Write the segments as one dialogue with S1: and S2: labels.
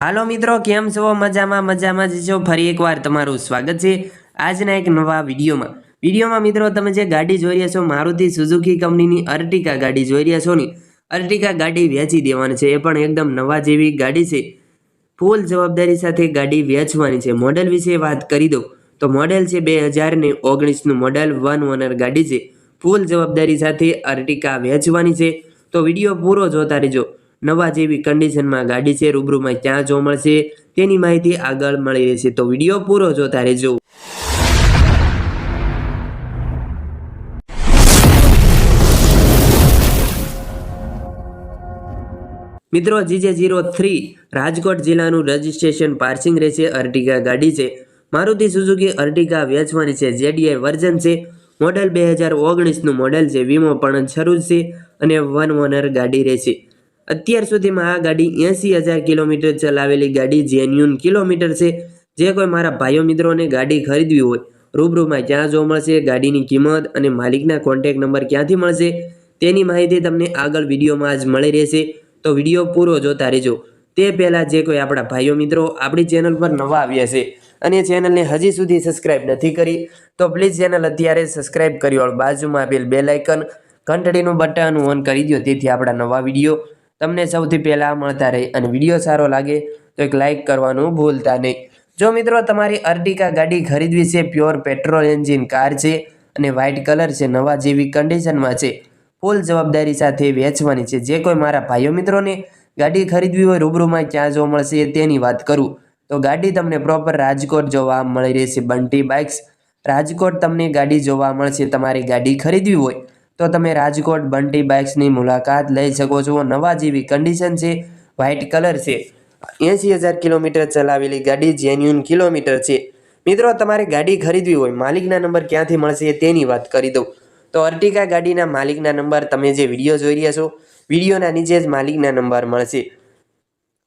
S1: હાલો મિત્રો, કેમ છો? મજામાં મજામાં જ ફરી એકવાર તમારું સ્વાગત છે આજના એક નવા વિડીયોમાં. વિડીયોમાં મિત્રો, તમે જે ગાડી જોઈ રહ્યા છો, મારુતિ સુઝુકી કંપનીની અર્ટિકા ગાડી જોઈ રહ્યા છો ને? અર્ટિકા ગાડી વેચી દેવાની છે. એ પણ એકદમ નવા જેવી ગાડી છે. ફૂલ જવાબદારી સાથે ગાડી વેચવાની છે. મોડેલ વિશે વાત કરી દઉં. તો મોડેલ છે બે હજાર ને ઓગણીસનું મોડેલ વન ઓનર ગાડી છે. ફૂલ જવાબદારી સાથે અર્ટિકા વેચવાની છે. તો વીડિયો પૂરો જોતા રહેજો. નવા જેવી કન્ડિશનમાં ગાડી છે, રૂબરૂમાં ક્યાં જોવા મળશે, તેની માહિતી આગળ મળી રહેશે. તો વીડિયો પૂરો જોતા રહેજો. મિત્રો જીજે જીરો થ્રી રાજકોટ જિલ્લાનું રજિસ્ટ્રેશન પાર્સિંગ રહેશે. અર્ટિગા ગાડી છે. મારુતિ સુઝુકી અર્ટિગા વેચવાની છે. જેડીઆઈ વર્ઝન છે. મોડેલ બે હજાર ઓગણીસનું મોડેલ છે. વીમો પણ શરૂ છે અને વન ઓનર ગાડી રહેશે. અત્યાર સુધીમાં આ ગાડી એંસી હજાર કિલોમીટર ચલાવેલી ગાડી જેન્યુન કિલોમીટર છે. જે કોઈ મારા ભાઈઓ મિત્રોને ગાડી ખરીદવી હોય, રૂબરૂમાં ક્યાં જોવા મળશે, ગાડીની કિંમત અને માલિકના કોન્ટેક નંબર ક્યાંથી મળશે, તેની માહિતી તમને આગળ વિડીયોમાં જ મળી રહેશે. તો વીડિયો પૂરો જોતા રહેજો. તે પહેલાં જે કોઈ આપણા ભાઈઓ મિત્રો આપણી ચેનલ પર નવા આવ્યા છે અને ચેનલને હજી સુધી સબસ્ક્રાઇબ નથી કરી, તો પ્લીઝ ચેનલ અત્યારે સબસ્ક્રાઇબ કરી બાજુમાં આપેલ બે લાઇકન ઘંટડીનું બટન ઓન કરી દો તેથી આપણા નવા વીડિયો તમને સૌથી પહેલાં મળતા રહે અને વીડિયો સારો લાગે તો એક લાઇક કરવાનું ભૂલતા નહીં. જો મિત્રો, તમારી અર્ટિકા ગાડી ખરીદવી છે, પ્યોર પેટ્રોલ એન્જિન કાર છે અને વ્હાઇટ કલર છે, નવા જેવી કન્ડિશનમાં છે. ફૂલ જવાબદારી સાથે વેચવાની છે. જે કોઈ મારા ભાઈઓ મિત્રોને ગાડી ખરીદવી હોય, રૂબરૂમાં ક્યાં જોવા મળશે તેની વાત કરું. તો ગાડી તમને પ્રોપર રાજકોટ જોવા મળી રહેશે. બંટી બાઇક્સ રાજકોટ તમને ગાડી જોવા મળશે. તમારી ગાડી ખરીદવી હોય તો તમે રાજકોટ બંટી બાઇક્સની મુલાકાત લઈ શકો છો. નવા જેવી કન્ડિશન છે વ્હાઇટ કલર છે. એંસી હજાર કિલોમીટર ચલાવેલી ગાડી જેન્યુન કિલોમીટર છે. મિત્રો, તમારે ગાડી ખરીદવી હોય, માલિકના નંબર ક્યાંથી મળશે તેની વાત કરી દઉં. તો અર્ટિકા ગાડીના માલિકના નંબર તમે જે વીડિયો જોઈ રહ્યા છો, વિડીયોના નીચે જ માલિકના નંબર મળશે.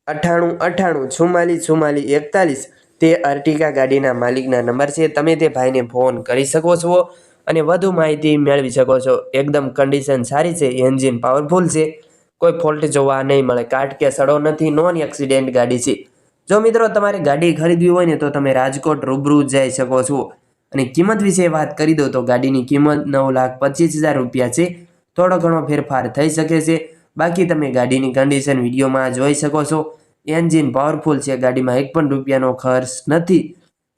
S1: અઠ્ઠાણું અઠ્ઠાણું, ચુમ્માલીસ ચુમ્માલીસ, એકતાલીસ તે અર્ટિકા ગાડીના માલિકના નંબર છે. તમે તે ભાઈને ફોન કરી શકો છો. અને વધુ માહિતી મેળવી શકો છો. એકદમ કન્ડિશન સારી છે એન્જિન પાવરફુલ છે. કોઈ ફોલ્ટ જોવા નહીં મળે. કાટ કે સડો નથી નોન એક્સિડેન્ટ ગાડી છે. જો મિત્રો તમારે ગાડી ખરીદવી હોય ને તો તમે રાજકોટ રૂબરૂ જઈ શકો છો. અને કિંમત વિશે વાત કરી દો તો ગાડીની કિંમત નવ લાખ પચીસ હજાર રૂપિયા છે. થોડો ઘણો ફેરફાર થઈ શકે છે. બાકી તમે ગાડીની કન્ડિશન વિડીયોમાં જોઈ શકો છો. એન્જિન પાવરફુલ છે. ગાડીમાં એક પણ રૂપિયાનો ખર્ચ નથી.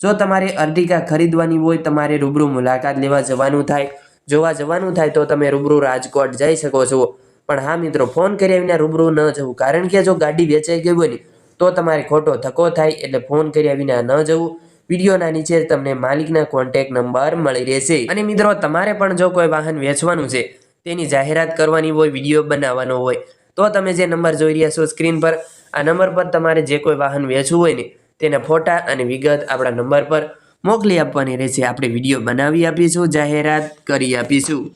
S1: જો તમારે અર્ટિકા ખરીદવાની હોય, તમારે રૂબરૂ મુલાકાત લેવા જવાનું થાય. જોવા જવાનું થાય તો તમે રૂબરૂ રાજકોટ જઈ શકો છો. પણ હા મિત્રો, ફોન કર્યા વિના રૂબરૂ ન જવું. કારણ કે જો ગાડી વેચાઈ ગઈ હોય ને, તો તમારે ખોટો ધક્કો થાય એટલે ફોન કર્યા વિના ન જવું. વિડીયોના નીચે તમને માલિકના કોન્ટેક નંબર મળી રહેશે. અને મિત્રો, તમારે પણ જો કોઈ વાહન વેચવાનું છે, તેની જાહેરાત કરવાની હોય, વીડિયો બનાવવાનો હોય, તો તમે જે નંબર જોઈ રહ્યા છો સ્ક્રીન પર, આ નંબર પર તમારે જે કોઈ વાહન વેચવું હોય ને તેના ફોટા અને વિગત આપણા નંબર પર મોકલી આપવાની રહેશે. આપણે વીડિયો બનાવી આપીશું, જાહેરાત કરી આપીશું.